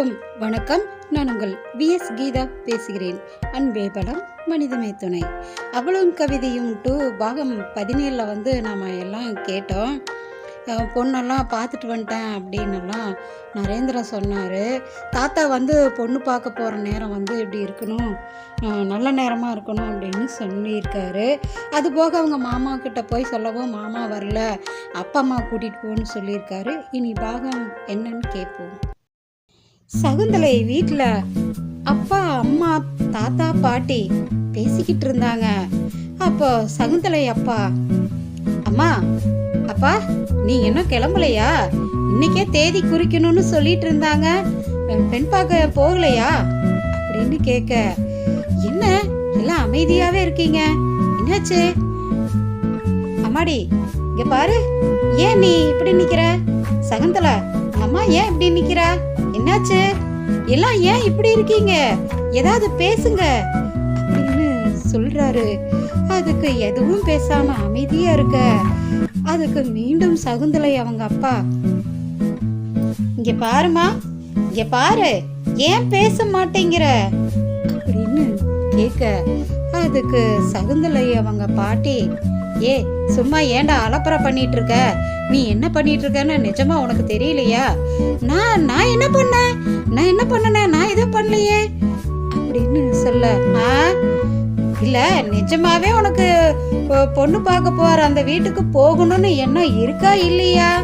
அனைவருக்கும் வணக்கம். நான் உங்கள் விஎஸ் கீதா பேசுகிறேன். அன்பே பலம் மனிதமே துணை. அவளும் கவிதையும் டூ பாகம் பதினேழில் வந்து நாம் எல்லாம் கேட்டோம். பொண்ணெல்லாம் பார்த்துட்டு வந்துட்டேன் அப்படின்னுலாம் நரேந்திரா சொன்னார். தாத்தா வந்து பொண்ணு பார்க்க போகிற நேரம் வந்து இப்படி இருக்கணும். நல்ல நேரமாக இருக்கணும் அப்படின்னு சொல்லியிருக்காரு. அது போக அவங்க மாமா கிட்ட போய் சொல்லவும் மாமா வரல. அப்பா அம்மா கூட்டிகிட்டு போன்னு சொல்லியிருக்காரு. இனி பாகம் என்னன்னு கேட்போம். சகுந்தலை வீட்டில் அப்பா அம்மா தாத்தா பாட்டி பேசிக்கிட்டு இருந்தாங்க. அப்போ சகுந்தலை அப்பா அம்மா அப்பா நீ இன்னும் கிளம்பலையா? இன்னைக்கே தேதி குறிக்கணும்னு சொல்லிட்டு இருந்தாங்க. பெண் பார்க்க போகலையா? அப்படின்னு கேட்க என்ன? எல்லாம் அமைதியாவே இருக்கீங்க? என்னாச்சு? அம்மாடி இங்க பாரு. ஏன் நீ இப்படி நிக்கிற? சகுந்தலா அம்மா ஏன் இப்படி நிக்கிறா? என்னாச்சு? எல்லாம் ஏன் இப்படி இருக்கீங்க? ஏதாவது பேசுங்க. அப்படின்னு சொல்றாரு. அதுக்கு எதுவும் பேசாம அமைதியா இருக்க. அதுக்கு மீண்டும் சகுந்தலை அவங்க அப்பா. இங்க பாருமா இங்க பாரு. ஏன் பேச மாட்டேங்கிற? அப்படின்னு கேட்க. அதுக்கு சகுந்தலை அவங்க பாட்டி ஏ சும்மா ஏன்டா அலப்பற பண்ணிட்டு இருக்க நீ என்ன பண்ணிட்டு இருக்கன்னு நிஜமா உனக்கு தெரியலையா? நான் நான் என்ன பண்ணேன்? நான் என்ன பண்ணனேன்? நான் எதுவும் பண்ணலையே. அப்படின்னு சொல்ல ஆ? இல்ல நிஜமாவே உனக்கு பொ- பொண்ணு பார்க்க போற அந்த வீட்டுக்கு போகணும்னு எண்ணம் இருக்கா இல்லையா?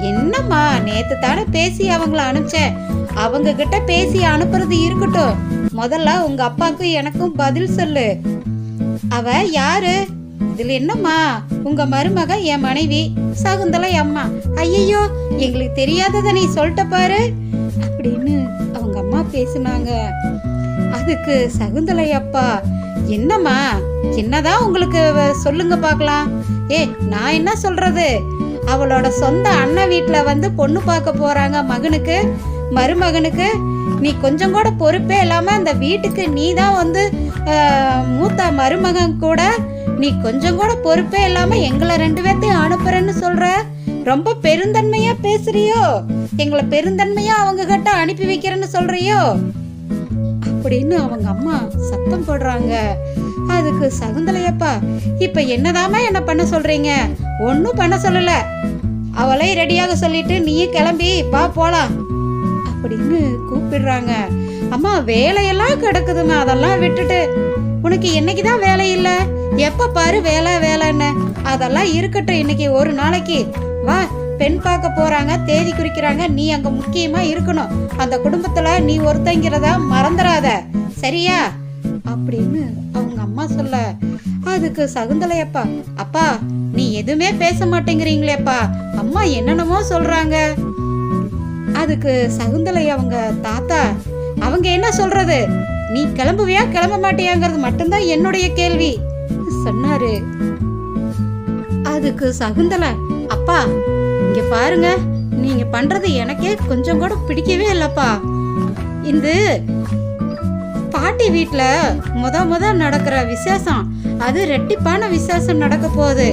என்னம்மா நேத்து தானே பேசி அவங்கள அனுப்பிச்சேன். அவங்க கிட்ட பேசி அனுப்புறது இருக்கட்டும். முதல்ல உங்க அப்பாவுக்கும் எனக்கும் பதில் சொல்லு. அவ யாரு? அதில் என்னம்மா? உங்க மருமக என் மனைவி சகுந்தலை அம்மா. ஐயையோ எங்களுக்கு தெரியாதத நீ சொல்லிட்ட பாரு. அப்படின்னு அவங்க அம்மா பேசுனாங்க. அதுக்கு சகுந்தலை அப்பா என்னம்மா? என்னதான் உங்களுக்கு சொல்லுங்க பார்க்கலாம். ஏ நான் என்ன சொல்றது? அவளோட சொந்த அண்ணன் வீட்டில் வந்து பொண்ணு பார்க்க போறாங்க மகனுக்கு மருமகனுக்கு. நீ கொஞ்சம் கூட பொறுப்பே இல்லாம அந்த வீட்டுக்கு நீ தான் வந்து மூத்த மருமகன் கூட நீ கொஞ்சம் கூட பொறுப்பே இல்லாம எங்களை ரெண்டு பேர்த்தையும் அனுப்புறேன்னு சொல்ற? ரொம்ப பெருந்தன்மையா பேசுறியோ? எங்களை பெருந்தன்மையா அவங்க கிட்ட அனுப்பி வைக்கிறேன்னு சொல்றியோ? அப்படின்னு அவங்க அம்மா சத்தம் போடுறாங்க. அதுக்கு சகுந்தலையப்பா இப்ப என்னதாம்மா என்ன பண்ண சொல்றீங்க? ஒன்னும் பண்ண சொல்லல. அவளை ரெடியாக சொல்லிட்டு நீயே கிளம்பி வா போலாம். அப்படின்னு கூப்பிடுறாங்க. அம்மா வேலையெல்லாம் கிடக்குதுமா அதெல்லாம் விட்டுட்டு. உனக்கு என்னைக்குதான் வேலை இல்ல? எப்ப பாரு வேலை வேலைன்னு. அதெல்லாம் இருக்கட்டும் இன்னைக்கு. ஒரு நாளைக்கு. வா பெண் பார்க்க போறாங்க தேதி குறிக்கிறாங்க. நீ அங்க முக்கியமா இருக்கணும். அந்த குடும்பத்துல நீ ஒருத்தங்கிறத மறந்துடாத. சரியா? அப்படின்னு அவங்க அம்மா சொல்ல அதுக்கு சகுந்தலையப்பா அப்பா நீ எதுவுமே பேச மாட்டேங்கிறீங்களேப்பா. அம்மா என்னென்னமோ சொல்றாங்க. அதுக்கு சகுந்தலை அவங்க தாத்தா அவங்க என்ன சொல்றது? நீ கிளம்புவியா? கிளம்ப மாட்டியாங்கிறது மட்டும்தான் என்னுடைய கேள்வி சொன்னாரு. அதுக்கு சகுந்தலா அப்பா இங்க பாருங்க நீங்க பண்றது எனக்கே கொஞ்சம் கூட பிடிக்கவே இல்லப்பா. இந்த பாட்டி வீட்டுல முத முத நடக்கிற விசேஷம் அது ரெட்டிப்பான விசேஷம் நடக்க போகுது.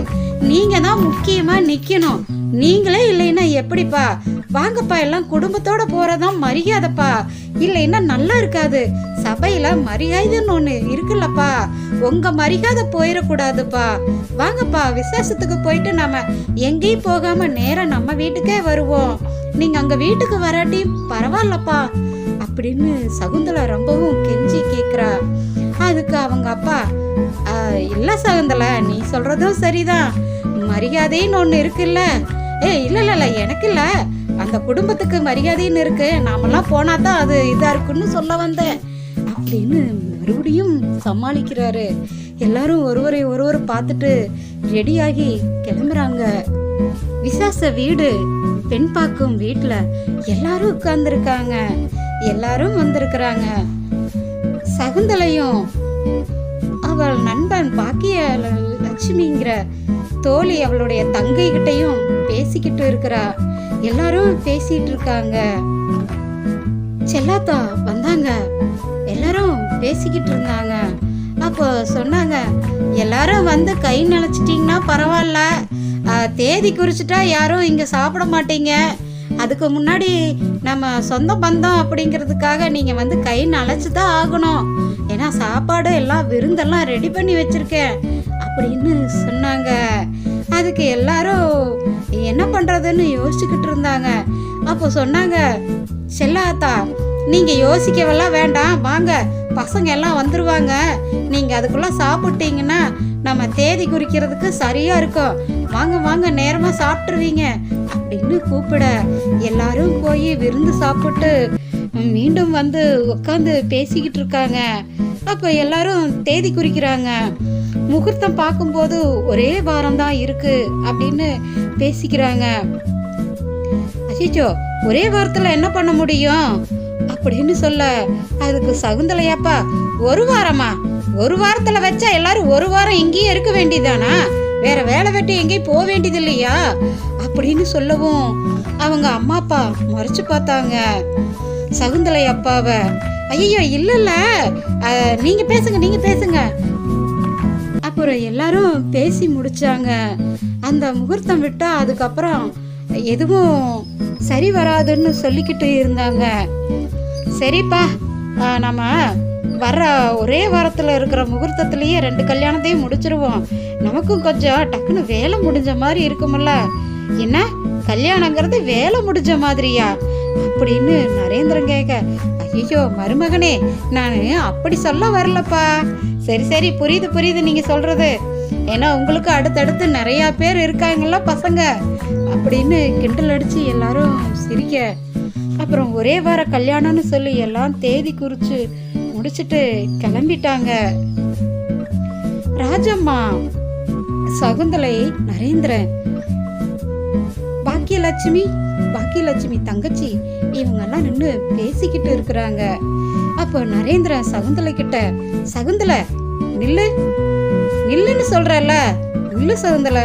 நீங்க தான் முக்கியமா நிக்கணும். நீங்களே இல்லைன்னா எப்படிப்பா? வாங்கப்பா எல்லாம் குடும்பத்தோட போறதான் மரியாதைப்பா. இல்லைன்னா நல்லா இருக்காது. சபையில மரியாதைன்னு ஒண்ணு இருக்குல்லப்பா. உங்க மரியாதை போயிடக்கூடாதுப்பா. வாங்கப்பா விசேஷத்துக்கு போயிட்டு நாம எங்கேயும் போகாம நேரம் நம்ம வீட்டுக்கே வருவோம். நீங்க அங்க வீட்டுக்கு வராட்டி பரவாயில்லப்பா அப்படின்னு சகுந்தலா ரொம்பவும் கெஞ்சி கேக்குறா. அதுக்கு அவங்க அப்பா இல்ல சகுந்தலா நீ சொல்றதும் சரிதான். மரியாதைன்னு ஒண்ணு இருக்குல்ல. ஏ இல்ல இல்ல இல்ல எனக்கு இல்லை. அந்த குடும்பத்துக்கு மரியாதைன்னு இருக்கு. நாமெல்லாம் போனா தான் அது இதா இருக்குன்னு சொல்ல வந்தேன். அப்படின்னு மறுபடியும் சமாளிக்கிறாரு. எல்லாரும் ஒருவரை ஒருவர் பார்த்துட்டு ரெடியாகி கிளம்புறாங்க. விசாச வீடு பெண் பார்க்கும் வீட்டில் எல்லாரும் உட்கார்ந்துருக்காங்க. எல்லாரும் வந்திருக்கிறாங்க. சகுந்தலையும் அவள் நண்பன் பாக்கிய லட்சுமிங்கிற தோழி அவளுடைய தங்கை கிட்டையும் பேசிக்கிட்டு இருக்கிறா. எல்லாரும் பேசிட்டு இருக்காங்க செல்லாத்தா வந்தாங்க. எல்லாரும் பேசிக்கிட்டு இருந்தாங்க அப்போ சொன்னாங்க எல்லாரும் வந்து கை நினைச்சிட்டிங்கன்னா பரவாயில்ல தேதி குறிச்சிட்டா யாரும் இங்கே சாப்பிட மாட்டீங்க. அதுக்கு முன்னாடி நம்ம சொந்த பந்தம் அப்படிங்கிறதுக்காக நீங்கள் வந்து கை நனைச்சு தான் ஆகணும். ஏன்னா சாப்பாடு எல்லாம் விருந்தெல்லாம் ரெடி பண்ணி வச்சுருக்கேன். அப்படின்னு சொன்னாங்க. அதுக்கு எல்லாரும் என்ன பண்ணுறதுன்னு யோசிச்சுக்கிட்டு இருந்தாங்க. அப்போ சொன்னாங்க செல்லாத்தா நீங்கள் யோசிக்கவெல்லாம் வேண்டாம். வாங்க பசங்க எல்லாம் வந்துருவாங்க. நீங்கள் அதுக்குள்ளே சாப்பிட்டீங்கன்னா நம்ம தேதி குறிக்கிறதுக்கு சரியாக இருக்கும். வாங்க வாங்க நேரமாக சாப்பிட்ருவீங்க அப்படின்னு கூப்பிட எல்லாரும் போய் விருந்து சாப்பிட்டு மீண்டும் வந்து உட்காந்து பேசிக்கிட்டு இருக்காங்க அப்போ எல்லாரும் தேதி குறிக்கிறாங்க. முகூர்த்தம் பார்க்கும்போது ஒரே வாரம் தான் இருக்கு அப்படின்னு பேசிக்கிறாங்க. அச்சிச்சோ ஒரே வாரத்தில் என்ன பண்ண முடியும்? அப்படின்னு சொல்ல அதுக்கு சகுந்தலையாப்பா ஒரு வாரமா? ஒரு வாரத்துல வச்சா எல்லாரும் ஒரு வாரம் இங்கேயே இருக்க வேண்டியதானா? வேற வேலை வெட்டி எங்கேயும் போக வேண்டியது இல்லையா அப்படின்னு சொல்லவும் அவங்க அம்மா அப்பா மறைச்சு பார்த்தாங்க. சகுந்தலை அப்பாவை. ஐயோ இல்ல இல்ல நீங்க பேசுங்க நீங்க பேசுங்க. அப்புறம் எல்லாரும் பேசி முடிச்சாங்க. அந்த முகூர்த்தம் விட்டா அதுக்கப்புறம் எதுவும் சரி வராதுன்னு சொல்லிக்கிட்டு இருந்தாங்க. சரிப்பா நம்ம வர்ற ஒரே வாரத்தில் இருக்கிற முகூர்த்தத்துலேயே ரெண்டு கல்யாணத்தையும் முடிச்சிருவோம். நமக்கும் கொஞ்சம் டக்குன்னு வேலை முடிஞ்ச மாதிரி இருக்குமில்ல என்ன? கல்யாணங்கிறது வேலை முடிஞ்ச மாதிரியா? அப்படின்னு நரேந்திரன் கேட்க ஐயோ மருமகனே நான் அப்படி சொல்ல வரலப்பா. சரி சரி புரியுது புரியுது நீங்க சொல்றது. ஏன்னா உங்களுக்கு அடுத்தடுத்து நிறைய பேர் இருக்காங்கல்ல பசங்க. அப்படின்னு கிண்டல் அடிச்சு எல்லாரும் சிரிக்க அப்புறம் ஒரே வார கல்யாணம்னு சொல்லி எல்லாம் தேதி குறிச்சு முடிச்சிட்டு கிளம்பிட்டாங்க. ராஜம்மா சகுந்தலை நரேந்திரன் லட்சுமி பாக்கியலட்சுமி தங்கச்சி இவங்கெல்லாம் நின்று பேசிக்கிட்டு இருக்கிறாங்க. அப்போ நரேந்திரா சகுந்தலை கிட்ட சகுந்தலை நில்லு. நில்லுன்னு சொல்றல நில்லு சகுந்தலை.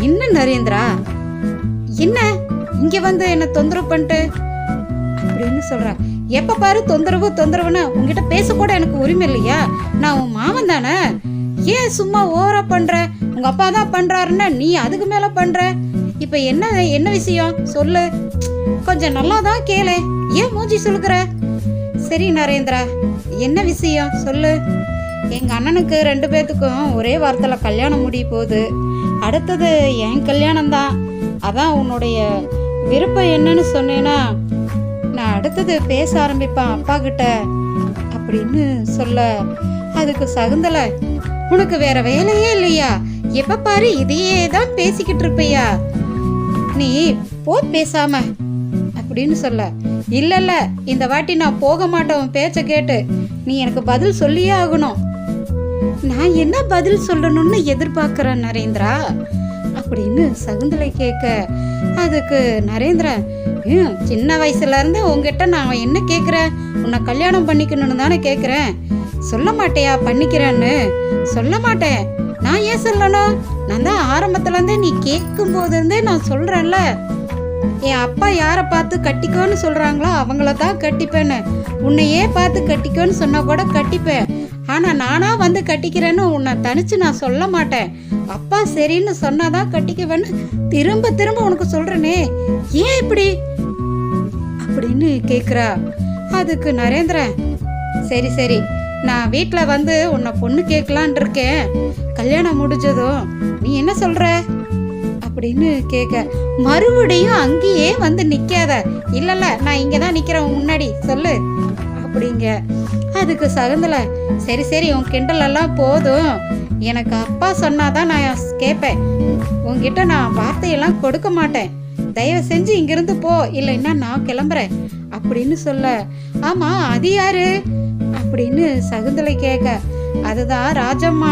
என்ன நரேந்திரா? என்ன? இங்க வந்து என்ன தொந்தரவு பண்ணிட்டு? அப்படின்னு சொல்றா. எப்ப பாரு தொந்தரவு தொந்தரவுன்னு உங்ககிட்ட பேசக்கூட எனக்கு உரிமை இல்லையா? நான் உன் மாமன் தானே? ஏன் சும்மா ஓவரா பண்ற? உங்க அப்பா தான் பண்றாருன்னா நீ அதுக்கு மேல பண்ற? இப்ப என்ன என்ன விஷயம்? சொல்லு. கொஞ்சம் நல்லா தான் கேளு. ஏன் மூஞ்சி சுளுக்குற? சரி நரேந்திரா என்ன விஷயம்? சொல்லு. எங்க அண்ணனுக்கு ரெண்டு பேத்துக்கும் ஒரே வாரத்துல கல்யாணம் முடிய போகுது. அடுத்தது என் கல்யாணம் தான் அதான் உன்னுடைய விருப்பம் என்னன்னு சொன்னேன்னா நான் அடுத்தது பேச ஆரம்பிப்பேன் அப்பா கிட்ட. அப்படின்னு சொல்ல அதுக்கு சகுந்தலை உனக்கு வேற வேலையே இல்லையா? எப்ப பாரு இதையே தான் பேசிக்கிட்டு இருப்பையா? நீ போ பேசாம அப்படின்னு சொல்ல. இல்ல இல்ல இந்த வாட்டி நான் போக மாட்டேன் பேச்சை பேச்ச கேட்டு. நீ எனக்கு பதில் சொல்லியே ஆகணும். நான் என்ன பதில் சொல்லணும்னு எதிர்பார்க்கிறேன் நரேந்திரா? அப்படின்னு சகுந்தலை கேட்க அதுக்கு நரேந்திரா சின்ன வயசுல இருந்து உங்ககிட்ட நான் என்ன கேட்குறேன் உன்னை கல்யாணம் பண்ணிக்கணும்னு தானே கேட்குறேன் சொல்ல மாட்டேயா? பண்ணிக்கிறேன்னு. சொல்ல மாட்டேன். நான் ஏன் சொல்லணும்? நான் தான் ஆரம்பத்துல இருந்தே நீ கேட்கும் போது இருந்தே நான் சொல்கிறேன்ல என் அப்பா யாரை பார்த்து கட்டிக்கோன்னு சொல்கிறாங்களோ அவங்கள தான் கட்டிப்பேன்னு. உன்னையே பார்த்து கட்டிக்கோன்னு சொன்னால் கூட கட்டிப்பேன். ஆனால் நானாக வந்து கட்டிக்கிறேன்னு உன்னை தனிச்சு நான் சொல்ல மாட்டேன். அப்பா சரின்னு சொன்னாதான் கட்டிக்குவேன்னு திரும்ப திரும்ப உனக்கு சொல்கிறேனே ஏன் இப்படி? அப்படின்னு கேட்குறா அதுக்கு நரேந்திரன் சரி சரி. நான் வீட்டில் வந்து உன்னை பொண்ணு கேட்கலான் இருக்கேன். கல்யாணம் முடிஞ்சதும் நீ என்ன சொல்ற? அப்படின்னு கேட்க மறுபடியும் அங்கேயே வந்து நிற்காத இல்லைல்ல நான் இங்கே தான் நிற்கிறேன் முன்னாடி. சொல்லு. அப்படிங்க. அதுக்கு சகுந்தலை சரி சரி உன் கிண்டலெல்லாம் போதும். எனக்கு அப்பா சொன்னாதான் நான் கேட்பேன் உங்ககிட்ட நான் வார்த்தையெல்லாம் கொடுக்க மாட்டேன். தயவு செஞ்சு இங்கிருந்து போ. இல்லைன்னா நான் கிளம்புறேன். அப்படின்னு சொல்ல. ஆமாம் அது யாரு? அப்படின்னு சகுந்தலை கேட்க அதுதான் ராஜம்மா.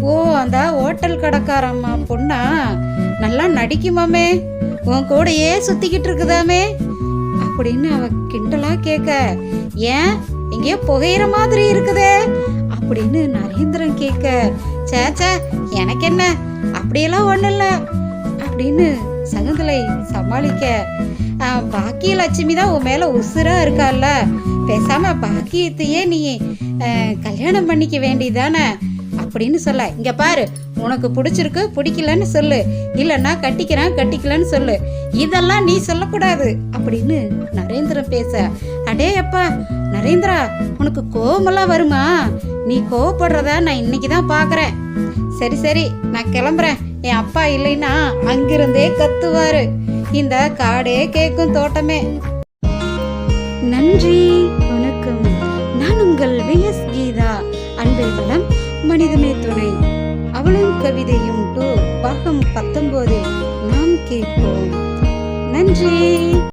ஓ அந்த ஹோட்டல் கடைக்காரம்மா பொண்ணா? நல்லா நடிக்குமாமே. உன் கூடையே சுத்திக்கிட்டு இருக்குதாமே. அப்படின்னு அவ கிண்டலா கேட்க ஏன்? எங்கேயோ புகையிற மாதிரி இருக்குதே. அப்படின்னு நரேந்திரன் கேட்க சேச்சா எனக்கு என்ன அப்படியெல்லாம் ஒன்றும் இல்லை அப்படின்னு சகுந்தலை சமாளிக்க பாக்கிய லட்சுமி தான் உன் மேல உசுரா இருக்கால்ல பேசாம பாக்கியத்தையே நீ கல்யாணம் பண்ணிக்க வேண்டியதானே அப்படின்னு சொல்ல. இங்க பாரு உனக்கு பிடிச்சிருக்கு பிடிக்கலன்னு சொல்லு. இல்லைன்னா கட்டிக்கிறேன் கட்டிக்கலன்னு சொல்லு. இதெல்லாம் நீ சொல்லக்கூடாது அப்படின்னு நரேந்திரன் பேச. அடே அப்பா நரேந்திரா உனக்கு கோபமெல்லாம் வருமா? நீ கோவப்படுறத நான் இன்னைக்கு தான் பார்க்குறேன் சரி சரி நான் கிளம்புறேன். என் அப்பா இல்லைன்னா அங்கிருந்தே கத்துவாரு. இந்த காடே கேட்கும் தோட்டமே. நன்றி வணக்கம். நான் உங்கள் விஎஸ் கீதா. அன்பை வளம் மனிதமே துணை. அவளும் கவிதையும் டூ பாகம் பத்தொன்பதில் நாம் கேட்போம். நன்றி.